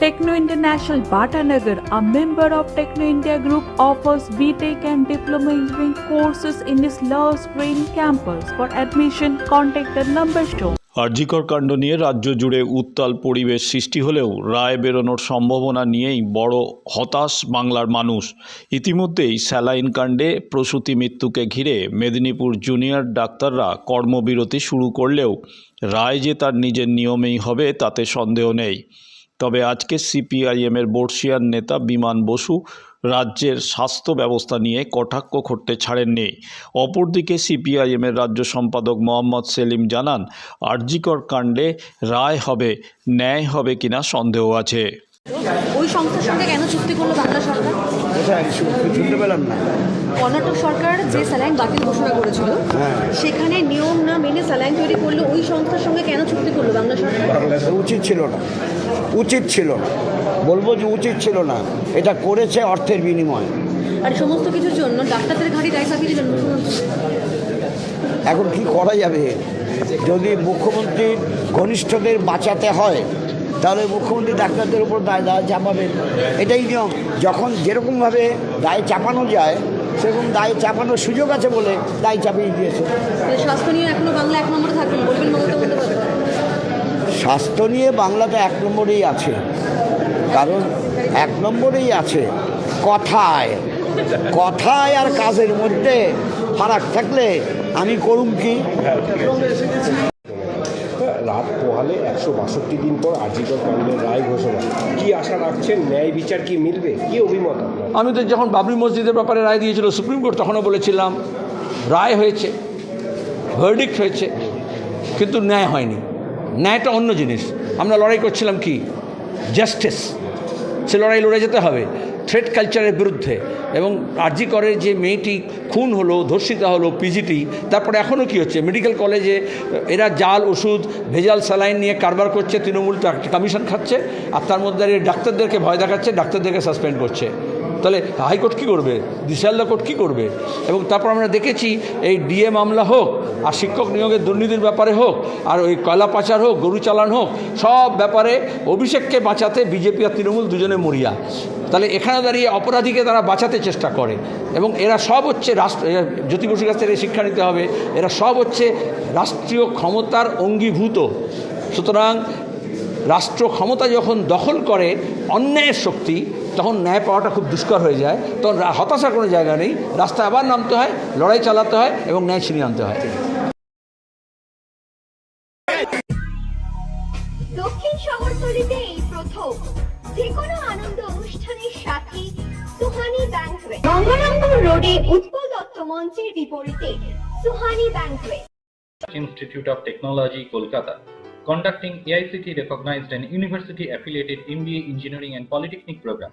Techno International Bhatanagar, a member of Techno India Group, offers BTEC and Diploma Engineering courses in its Love Green campus. For admission, contact the number shown. RG Kar কাণ্ড নিয়ে রাজ্য জুড়ে উত্তাল পরিবেশ সৃষ্টি হলেও রায় বেরোনোর সম্ভাবনা নিয়েই বড় হতাশ বাংলার মানুষ ইতিমধ্যেই স্যালাইন কাণ্ডে প্রসূতি মৃত্যুকে ঘিরে মেদিনীপুর জুনিয়র ডাক্তাররা কর্মবিরতি শুরু করলেও রায় যে তার নিজের নিয়মেই হবে তাতে সন্দেহ নেই তবে আজকে সিপিআইএমের বর্ষিয়ান নেতা বিমান বসু রাজ্যের স্বাস্থ্য ব্যবস্থা নিয়ে কটাক্ষ করতে ছাড়েননি। অপরদিকে সিপিআইএমের রাজ্য সম্পাদক মোহাম্মদ সেলিম জানান আরজিকর কাণ্ডে রায় হবে ন্যায় হবে কিনা সন্দেহ আছে। ওই সংস্থার সঙ্গে কেন চুক্তি করল বাংলা সরকার? শুনতে পেলাম না কর্ণাটক সরকার যে স্যালাইন বাতিল ঘোষণা করেছিল হ্যাঁ। সেখানে নিয়ম না মেনে স্যালাইন তৈরি করল ওই সংস্থার সঙ্গে কেন চুক্তি করল? সরকার উচিত ছিল না। উচিত ছিল। না বলব যে উচিত ছিল না। এটা করেছে অর্থের বিনিময়ে। আর সমস্ত কিছুর জন্য ডাক্তারদের ঘাড়ি দায় চাপিয়ে দিলেন এখন কি করা যাবে? যদি মুখ্যমন্ত্রীর ঘনিষ্ঠদের বাঁচাতে হয় তাহলে মুখ্যমন্ত্রী ডাক্তারদের উপর দায় দায় চাপাবেন। এটাই নিয়ম। যখন যেরকমভাবে দায় চাপানো যায় সেরকম দায় চাপানোর সুযোগ আছে বলে দায় চাপিয়ে দিয়েছে। স্বাস্থ্য নিয়ে এখনও বাংলা এক নম্বরে থাকবেন বলবেন মমতা বন্দ্যোপাধ্যায়। স্বাস্থ্য নিয়ে বাংলাতে এক নম্বরেই আছে। কারণ এক নম্বরেই আছে কথায়। কথায় আর কাজের মধ্যে ফারাক থাকলে আমি করুম কি? রাত পোহালে একশো বাষট্টি দিন পর আজিকর কাণ্ডের রায় ঘোষণা। কি আশা রাখছেন? ন্যায় বিচার কি মিলবে? কি অভিমত আমি তো যখন বাবরি মসজিদের ব্যাপারে রায় দিয়েছিল সুপ্রিম কোর্ট তখনও বলেছিলাম রায় হয়েছে ভার্ডিক্ট হয়েছে কিন্তু ন্যায় হয়নি। ন্যায়টা অন্য জিনিস। আমরা লড়াই করছিলাম কি? জাস্টিস সে লড়াই লড়ে যেতে হবে। থ্রেড কালচারের বিরুদ্ধে। এবং আরজি করে যে মেয়েটি খুন হলো, ধর্ষিতা হলো পিজিটি তারপরে এখনও কি হচ্ছে? মেডিকেল কলেজে এরা জাল, ওষুধ, ভেজাল, স্যালাইন নিয়ে কারবার করছে, তৃণমূল কমিশন খাচ্ছে, আর তার মধ্যে ডাক্তারদেরকে ভয় দেখাচ্ছে, ডাক্তারদেরকে সাসপেন্ড করছে। তাহলে হাইকোর্ট কী করবে? দিশাল্লা কোর্ট কী করবে? এবং তারপর আমরা দেখেছি এই ডিএ মামলা হোক, আর শিক্ষক নিয়োগের দুর্নীতির ব্যাপারে হোক, আর ওই কয়লা পাচার হোক, গরু চালান হোক, সব ব্যাপারে অভিষেককে বাঁচাতে বিজেপি আর তৃণমূল দুজনে মরিয়া। তাহলে এখানে দাঁড়িয়ে অপরাধীকে তারা বাঁচাতে চেষ্টা করে। এবং এরা সব হচ্ছে রাষ্ট্র জ্যোতি বসুর কাছ থেকে শিক্ষা নিতে হবে। এরা সব হচ্ছে রাষ্ট্রীয় ক্ষমতার অঙ্গীভূত। সুতরাং রাষ্ট্র ক্ষমতা যখন দখল করে অন্যায়ের শক্তি তখন ন্যায় পাওয়াটা খুব দুষ্কর হয়ে যায়। তখন হতাশার কোনো জায়গা নেই। রাস্তায় আবার নামতে হয় লড়াই চালাতে হয় এবং ন্যায় ছিনিয়ে আনতে হয়। দক্ষিণ শহরতলিতে এই প্রথম যে কোনো আনন্দ অনুষ্ঠানের সাথে সুহানি ব্যাংকুয়েট গঙ্গারামপুর রোডে উৎপল দত্ত মঞ্চের বিপরীতে Suhani banquet Institute of Technology, Kolkata, conducting AICT recognized and university affiliated MBA Engineering and Polytechnic program.